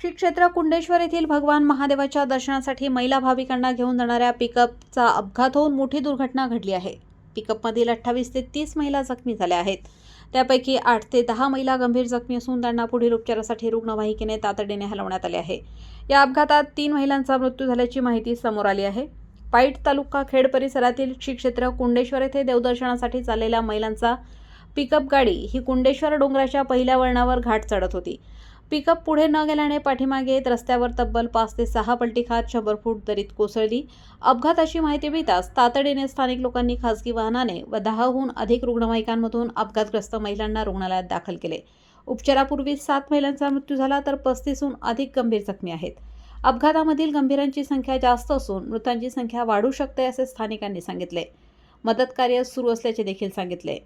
क्षेत्र कुंडेश्वर येथील भगवान महादेवाच्या दर्शनासाठी महिला भाविकांना घेऊन जाणाऱ्या पिकअपचा अपघात होऊन मोठी दुर्घटना घडली आहे. पिकअपमधील अठ्ठावीस ते तीस महिला जखमी झाल्या आहेत. त्यापैकी आठ ते दहा महिला गंभीर जखमी असून त्यांना पुढील उपचारासाठी रुग्णवाहिकेने तातडीने हलवण्यात आले आहे. या अपघातात तीन महिलांचा मृत्यू झाल्याची माहिती समोर आली आहे. पाईट तालुका खेड परिसरातील श्री क्षेत्र कुंडेश्वर येथे देवदर्शनासाठी चाललेल्या महिलांचा पिकअप गाडी ही कुंडेश्वर डोंगराच्या पहिल्या वळणावर घाट चढत होती. पिकअप पुढे न गेल्याने पाठीमागे येत रस्त्यावर तब्बल पाच ते सहा पलटी खात शंभर फूट दरीत कोसळली. अपघाताची माहिती मिळताच तातडीने स्थानिक लोकांनी खासगी वाहनाने व दहाहून अधिक रुग्णवाहिकांमधून अपघातग्रस्त महिलांना रुग्णालयात दाखल केले. उपचारापूर्वी सात महिलांचा मृत्यू झाला तर पस्तीसहून अधिक गंभीर जखमी आहेत. अपघातामधील गंभीरांची संख्या जास्त असून मृतांची संख्या वाढू शकते असे स्थानिकांनी सांगितले. मदत कार्य सुरू असल्याचे देखील सांगितले.